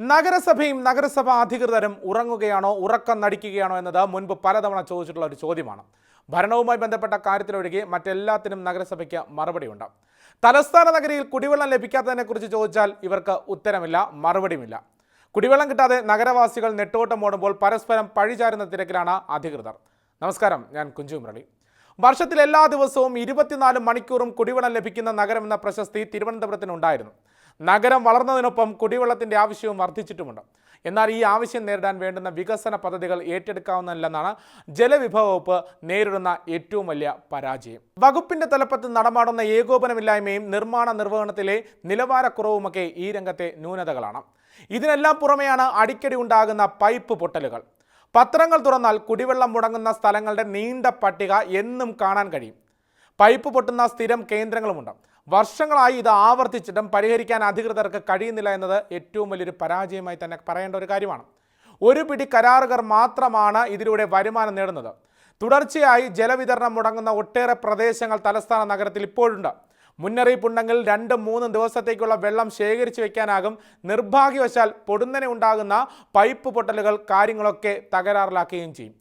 നഗരസഭയും നഗരസഭാ അധികൃതരും ഉറങ്ങുകയാണോ ഉറക്കം നടിക്കുകയാണോ എന്നത് മുൻപ് പലതവണ ചോദിച്ചിട്ടുള്ള ഒരു ചോദ്യമാണ്. ഭരണവുമായി ബന്ധപ്പെട്ട കാര്യത്തിലൊഴികെ മറ്റെല്ലാത്തിനും നഗരസഭയ്ക്ക് മറുപടിയുണ്ട്. തലസ്ഥാന നഗരിയിൽ കുടിവെള്ളം ലഭിക്കാത്തതിനെക്കുറിച്ച് ചോദിച്ചാൽ ഇവർക്ക് ഉത്തരമില്ല മറുപടിയുമില്ല. കുടിവെള്ളം കിട്ടാതെ നഗരവാസികൾ നെട്ടോട്ടം ഓടുമ്പോൾ പരസ്പരം പഴിചാരുന്ന തിരക്കിലാണ് അധികൃതർ. നമസ്കാരം ഞാൻ കുഞ്ചു മുരളി വർഷത്തിൽ എല്ലാ ദിവസവും ഇരുപത്തിനാല് മണിക്കൂറും കുടിവെള്ളം ലഭിക്കുന്ന നഗരം എന്ന പ്രശസ്തി തിരുവനന്തപുരത്തിനുണ്ടായിരുന്നു നഗരം വളർന്നതിനൊപ്പം കുടിവെള്ളത്തിന്റെ ആവശ്യവും വർദ്ധിച്ചിട്ടുമുണ്ട്. എന്നാൽ ഈ ആവശ്യം നേരിടാൻ വേണ്ടുന്ന വികസന പദ്ധതികൾ ഏറ്റെടുക്കാവുന്നതല്ലെന്നാണ് ജലവിഭവ വകുപ്പ് നേരിടുന്ന ഏറ്റവും വലിയ പരാജയം. വകുപ്പിന്റെ തലപ്പത്ത് നടമാടുന്ന ഏകോപനമില്ലായ്മയും നിർമ്മാണ നിർവഹണത്തിലെ നിലവാരക്കുറവുമൊക്കെ ഈ രംഗത്തെ ന്യൂനതകളാണ്. ഇതിനെല്ലാം പുറമെയാണ് അടിക്കടി ഉണ്ടാകുന്ന പൈപ്പ് പൊട്ടലുകൾ. പത്രങ്ങൾ തുറന്നാൽ കുടിവെള്ളം മുടങ്ങുന്ന സ്ഥലങ്ങളുടെ നീണ്ട പട്ടിക എന്നും കാണാൻ കഴിയും. പൈപ്പ് പൊട്ടുന്ന സ്ഥിരം കേന്ദ്രങ്ങളുമുണ്ട്. വർഷങ്ങളായി ഇത് ആവർത്തിച്ചിട്ടും പരിഹരിക്കാൻ അധികൃതർക്ക് കഴിയുന്നില്ല എന്നത് ഏറ്റവും വലിയൊരു പരാജയമായി തന്നെ പറയേണ്ട ഒരു കാര്യമാണ്. ഒരു പിടി കരാറുകർ മാത്രമാണ് ഇതിലൂടെ വരുമാനം നേടുന്നത്. തുടർച്ചയായി ജലവിതരണം മുടങ്ങുന്ന ഒട്ടേറെ പ്രദേശങ്ങൾ തലസ്ഥാന നഗരത്തിൽ ഇപ്പോഴുണ്ട്. മുന്നറിയിപ്പുണ്ടെങ്കിൽ രണ്ടും മൂന്ന് ദിവസത്തേക്കുള്ള വെള്ളം ശേഖരിച്ചു വെക്കാനാകും. നിർഭാഗ്യവശാൽ പൊടുന്നനെ ഉണ്ടാകുന്ന പൈപ്പ് പൊട്ടലുകൾ കാര്യങ്ങളൊക്കെ തകരാറിലാക്കുകയും ചെയ്യും.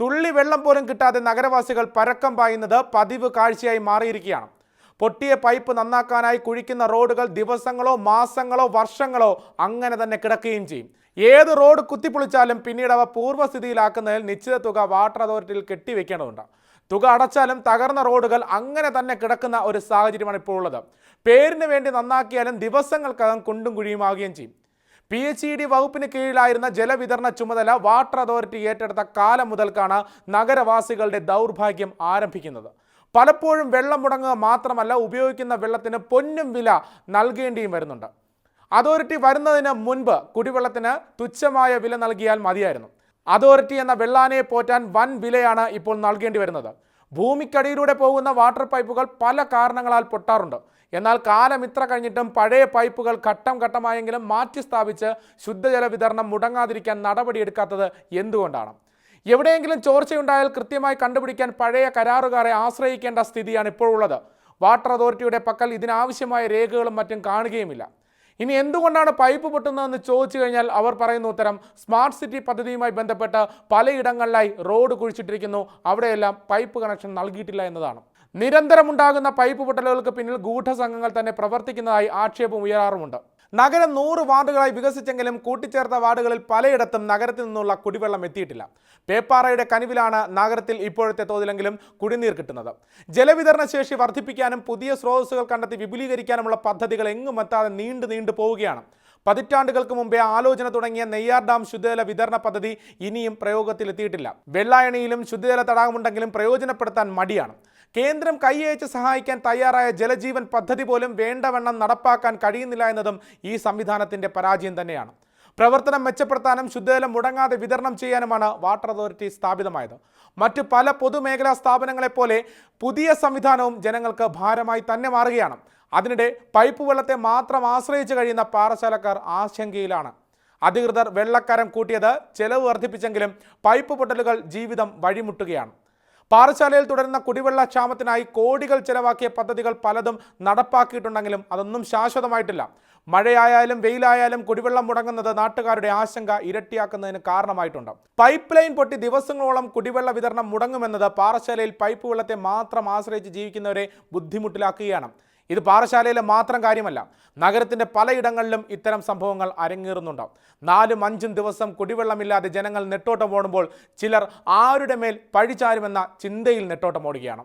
തുള്ളി വെള്ളം പോലും കിട്ടാതെ നഗരവാസികൾ പരക്കം പായുന്നത് പതിവ് കാഴ്ചയായി മാറിയിരിക്കുകയാണ്. പൊട്ടിയ പൈപ്പ് നന്നാക്കാനായി കുഴിക്കുന്ന റോഡുകൾ ദിവസങ്ങളോ മാസങ്ങളോ വർഷങ്ങളോ അങ്ങനെ തന്നെ കിടക്കുകയും ചെയ്യും. ഏത് റോഡ് കുത്തിപ്പൊളിച്ചാലും പിന്നീട് അവ പൂർവസ്ഥിതിയിലാക്കുന്നതിൽ നിശ്ചിത തുക വാട്ടർ അതോറിറ്റിയിൽ കെട്ടിവെക്കേണ്ടതുണ്ട്. തുക അടച്ചാലും തകർന്ന റോഡുകൾ അങ്ങനെ തന്നെ കിടക്കുന്ന ഒരു സാഹചര്യമാണ് ഇപ്പോൾ ഉള്ളത്. പേരിന് വേണ്ടി നന്നാക്കിയാലും ദിവസങ്ങൾക്കകം കുണ്ടും കുഴിയുമാകുകയും ചെയ്യും. പി എച്ച് ഇ ഡി വകുപ്പിന് കീഴിലായിരുന്ന ജലവിതരണ ചുമതല വാട്ടർ അതോറിറ്റി ഏറ്റെടുത്ത കാലം മുതൽക്കാണ് നഗരവാസികളുടെ ദൗർഭാഗ്യം ആരംഭിക്കുന്നത്. പലപ്പോഴും വെള്ളം മുടങ്ങുക മാത്രമല്ല ഉപയോഗിക്കുന്ന വെള്ളത്തിന് പൊന്നും വില നൽകേണ്ടിയും വരുന്നുണ്ട്. അതോറിറ്റി വരുന്നതിന് മുൻപ് കുടിവെള്ളത്തിന് തുച്ഛമായ വില നൽകിയാൽ മതിയായിരുന്നു. അതോറിറ്റി എന്ന വെള്ളാനയെ പോറ്റാൻ വൻ വിലയാണ് ഇപ്പോൾ നൽകേണ്ടി വരുന്നത്. ഭൂമിക്കടിയിലൂടെ പോകുന്ന വാട്ടർ പൈപ്പുകൾ പല കാരണങ്ങളാൽ പൊട്ടാറുണ്ട്. എന്നാൽ കാലം ഇത്ര കഴിഞ്ഞിട്ടും പഴയ പൈപ്പുകൾ ഘട്ടം ഘട്ടമായെങ്കിലും മാറ്റി സ്ഥാപിച്ച് ശുദ്ധജല വിതരണം മുടങ്ങാതിരിക്കാൻ നടപടിയെടുക്കാത്തത് എന്തുകൊണ്ടാണ്? എവിടെയെങ്കിലും ചോർച്ചയുണ്ടായാൽ കൃത്യമായി കണ്ടുപിടിക്കാൻ പഴയ കരാറുകാരെ ആശ്രയിക്കേണ്ട സ്ഥിതിയാണ് ഇപ്പോഴുള്ളത്. വാട്ടർ അതോറിറ്റിയുടെ പക്കൽ ഇതിനാവശ്യമായ രേഖകളും മറ്റും കാണുകയുമില്ല. ഇനി എന്തുകൊണ്ടാണ് പൈപ്പ് പൊട്ടുന്നതെന്ന് ചോദിച്ചു കഴിഞ്ഞാൽ അവർ പറയുന്ന ഉത്തരം സ്മാർട്ട് സിറ്റി പദ്ധതിയുമായി ബന്ധപ്പെട്ട് പലയിടങ്ങളിലായി റോഡ് കുഴിച്ചിട്ടിരിക്കുന്നു. അവിടെയെല്ലാം പൈപ്പ് കണക്ഷൻ നൽകിയിട്ടില്ല എന്നതാണ്. നിരന്തരമുണ്ടാകുന്ന പൈപ്പ് പൊട്ടലുകൾക്ക് പിന്നിൽ ഗൂഢസംഘങ്ങൾ തന്നെ പ്രവർത്തിക്കുന്നതായി ആക്ഷേപം ഉയരാറുമുണ്ട്. നഗരം നൂറ് വാർഡുകളായി വികസിച്ചെങ്കിലും കൂട്ടിച്ചേർത്ത വാർഡുകളിൽ പലയിടത്തും നഗരത്തിൽ നിന്നുള്ള കുടിവെള്ളം എത്തിയിട്ടില്ല. പേപ്പാറയുടെ കനിവിലാണ് നഗരത്തിൽ ഇപ്പോഴത്തെ തോതിലെങ്കിലും കുടിനീർ കിട്ടുന്നത്. ജലവിതരണ ശേഷി വർദ്ധിപ്പിക്കാനും പുതിയ സ്രോതസ്സുകൾ കണ്ടെത്തി വിപുലീകരിക്കാനുമുള്ള പദ്ധതികൾ എങ്ങും എത്താതെ നീണ്ടു നീണ്ടു പോവുകയാണ്. പതിറ്റാണ്ടുകൾക്ക് മുമ്പേ ആലോചന തുടങ്ങിയ നെയ്യാർ ഡാം ശുദ്ധജല വിതരണ പദ്ധതി ഇനിയും പ്രയോഗത്തിലെത്തിയിട്ടില്ല. വെള്ളായണിയിലും ശുദ്ധജല തടാകമുണ്ടെങ്കിലും പ്രയോജനപ്പെടുത്താൻ മടിയാണ്. കേന്ദ്രം കൈയേച്ച് സഹായിക്കാൻ തയ്യാറായ ജലജീവൻ പദ്ധതി പോലും വേണ്ടവണ്ണം നടപ്പാക്കാൻ കഴിയുന്നില്ല എന്നതും ഈ സംവിധാനത്തിന്റെ പരാജയം തന്നെയാണ്. പ്രവർത്തനം മെച്ചപ്പെടുത്താനും ശുദ്ധജലം മുടങ്ങാതെ വിതരണം ചെയ്യാനുമാണ് വാട്ടർ അതോറിറ്റി സ്ഥാപിതമായത്. മറ്റ് പല പൊതുമേഖലാ സ്ഥാപനങ്ങളെപ്പോലെ പുതിയ സംവിധാനവും ജനങ്ങൾക്ക് ഭാരമായി തന്നെ മാറുകയാണ്. അതിനിടെ പൈപ്പ് വെള്ളത്തെ മാത്രം ആശ്രയിച്ച് കഴിയുന്ന പാറശാലക്കാർ ആശങ്കയിലാണ്. അധികൃതർ വെള്ളക്കരം കൂട്ടിയത് ചെലവ് വർദ്ധിപ്പിച്ചെങ്കിലും പൈപ്പ് പൊട്ടലുകൾ ജീവിതം വഴിമുട്ടുകയാണ്. പാറശാലയിൽ തുടരുന്ന കുടിവെള്ള ക്ഷാമത്തിനായി കോടികൾ ചെലവാക്കിയ പദ്ധതികൾ പലതും നടപ്പാക്കിയിട്ടുണ്ടെങ്കിലും അതൊന്നും ശാശ്വതമായിട്ടില്ല. മഴയായാലും വെയിലായാലും കുടിവെള്ളം മുടങ്ങുന്നത് നാട്ടുകാരുടെ ആശങ്ക ഇരട്ടിയാക്കുന്നതിന് കാരണമായിട്ടുണ്ട്. പൈപ്പ് ലൈൻ പൊട്ടി ദിവസങ്ങളോളം കുടിവെള്ള വിതരണം മുടങ്ങുമെന്നത് പാറശാലയിൽ പൈപ്പ് വെള്ളത്തെ മാത്രം ആശ്രയിച്ച് ജീവിക്കുന്നവരെ ബുദ്ധിമുട്ടിലാക്കുകയാണ്. ഇത് പാറശാലയിലെ മാത്രം കാര്യമല്ല നഗരത്തിന്റെ പലയിടങ്ങളിലും ഇത്തരം സംഭവങ്ങൾ അരങ്ങേറുന്നുണ്ട് നാലും അഞ്ചും ദിവസം കുടിവെള്ളമില്ലാതെ ജനങ്ങൾ നെട്ടോട്ടം ഓടുമ്പോൾ ചിലർ ആരുടെ മേൽ പഴിചാരുമെന്ന ചിന്തയിൽ നെട്ടോട്ടം ഓടുകയാണ്.